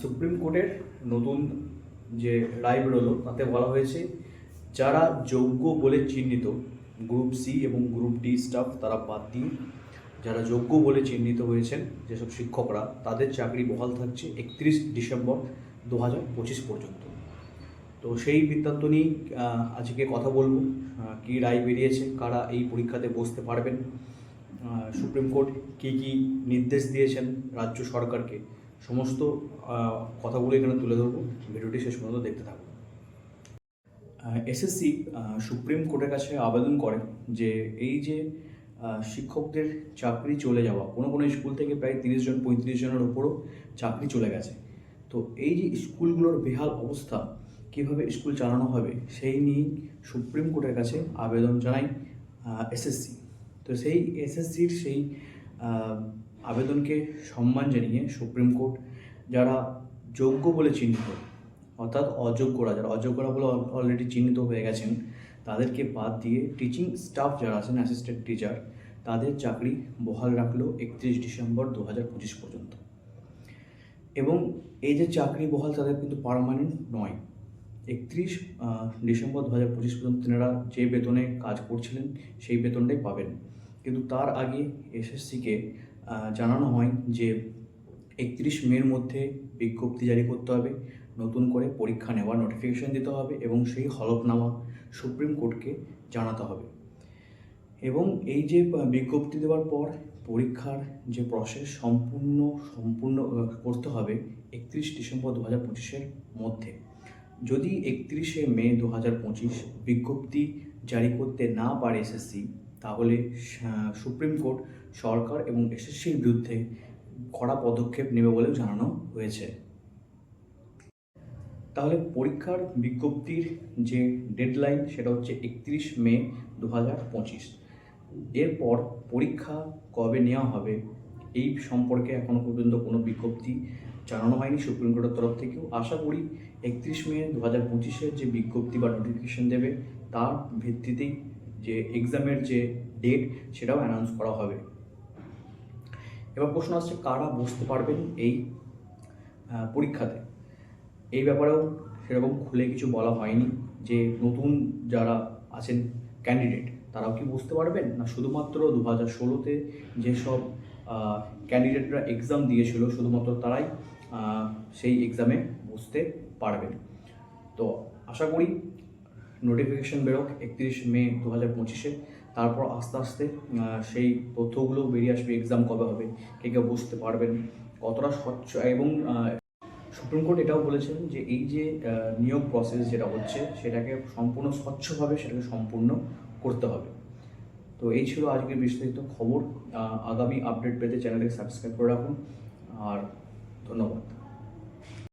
Supreme কোর্টের নতুন যে রায় বেরোলো, তাতে বলা হয়েছে, যারা যোগ্য বলে চিহ্নিত গ্রুপ সি এবং গ্রুপ ডি স্টাফ তারা বাদ দিয়ে যারা যোগ্য বলে চিহ্নিত হয়েছেন, যেসব শিক্ষকরা, তাদের চাকরি বহাল থাকছে একত্রিশ ডিসেম্বর দু হাজার পঁচিশ পর্যন্ত। তো সেই বৃত্তান্ত নিয়েই আজকে কথা বলব কী রায় বেরিয়েছে, কারা এই পরীক্ষাতে বসতে পারবেন সুপ্রিম কোর্ট কী কী নির্দেশ দিয়েছেন রাজ্য সরকারকে সমস্ত কথাগুলো এখানে তুলে ধরবো। ভিডিওটি শেষ পর্যন্ত দেখতে থাকুন। এসএসসি সুপ্রিম কোর্টের কাছে আবেদন করে যে এই যে শিক্ষকদের চাকরি চলে যাওয়া, কোনো কোনো স্কুল থেকে প্রায় তিরিশ জন, পঁয়ত্রিশ জনের উপরও চাকরি চলে গেছে। তো এই যে স্কুলগুলোর বেহাল অবস্থা, কীভাবে স্কুল চালানো হবে, সেই নিয়ে সুপ্রিম কোর্টের কাছে আবেদন জানায় এসএসসি তো সেই এসএসসির সেই আবেদনকে সম্মান জানিয়ে সুপ্রিম কোর্ট যারা যোগ্য বলে চিহ্নিত, অর্থাৎ অযোগ্যরা যারা, অযোগ্যরা বলে অলরেডি চিহ্নিত হয়ে গেছেন, তাদেরকে বাদ দিয়ে টিচিং স্টাফ যারা আছেন অ্যাসিস্ট্যান্ট টিচার তাদের চাকরি বহাল রাখল একত্রিশ ডিসেম্বর দু হাজার পঁচিশ পর্যন্ত। এবং এই যে চাকরি বহাল তাদের কিন্তু পার্মানেন্ট নয়। একত্রিশ ডিসেম্বর দু হাজার পঁচিশ পর্যন্ত তেনারা যে বেতনে কাজ করছিলেন, সেই বেতনটাই পাবেন। কিন্তু তার আগে এসএসসিকে জানানো হয় যে একত্রিশ মের মধ্যে বিজ্ঞপ্তি জারি করতে হবে, নতুন করে পরীক্ষা নেওয়ার নোটিফিকেশন দিতে হবে এবং সেই হলফনামা সুপ্রিম কোর্টকে জানাতে হবে। এবং এই যে বিজ্ঞপ্তি দেওয়ার পর পরীক্ষার যে প্রসেস সম্পূর্ণ সম্পূর্ণ করতে হবে একত্রিশ ডিসেম্বর দু হাজার পঁচিশের মধ্যে। যদি একত্রিশে মে দু হাজার পঁচিশ বিজ্ঞপ্তি জারি করতে না পারে এসএসসি তাহলে সুপ্রিম কোর্ট, সরকার এবং এসএসসির বিরুদ্ধে কড়া পদক্ষেপ নেবে বলেও জানানো হয়েছে। তাহলে পরীক্ষার বিজ্ঞপ্তির যে ডেডলাইন সেটা হচ্ছে একত্রিশ মে দু হাজার পঁচিশ। এরপর পরীক্ষা কবে নেওয়া হবে এই সম্পর্কে এখনও পর্যন্ত কোনো বিজ্ঞপ্তি জানানো হয়নি সুপ্রিম কোর্টের তরফ থেকেও। আশা করি একত্রিশ মে দু হাজার পঁচিশের যে বিজ্ঞপ্তি বা নোটিফিকেশন দেবে তার ভিত্তিতেই যে এক্সামের যে ডেট সেটাও অ্যানাউন্স করা হবে। এবার প্রশ্ন আসছে, কারা বসতে পারবেন এই পরীক্ষাতে? এই ব্যাপারেও সেরকম খুলে কিছু বলা হয়নি যে নতুন যারা আছেন ক্যান্ডিডেট তারাও কি বুঝতে পারবেন? না, শুধুমাত্র দু হাজার ষোলোতে যেসব ক্যান্ডিডেটরা এক্সাম দিয়েছিল, শুধুমাত্র তারাই সেই এক্সামে বসতে পারবেন। তো আশা করি নোটিফিকেশন বেরোক একত্রিশ মে দু হাজার পঁচিশে। তারপর আস্তে আস্তে সেই তথ্যগুলো বেরিয়ে আসবে এক্সাম কবে হবে, কে কে বুঝতে পারবেন, কতটা স্বচ্ছ এবং সুপ্রিম কোর্ট এটাও বলেছেন যে এই যে নিয়োগ প্রসেস যেটা হচ্ছে, সেটাকে সম্পূর্ণ স্বচ্ছভাবে সেটাকে সম্পূর্ণ করতে হবে। তো এই ছিল আজকের বিস্তারিত খবর। আগামী আপডেট পেতে চ্যানেলকে সাবস্ক্রাইব করে রাখুন। আর ধন্যবাদ।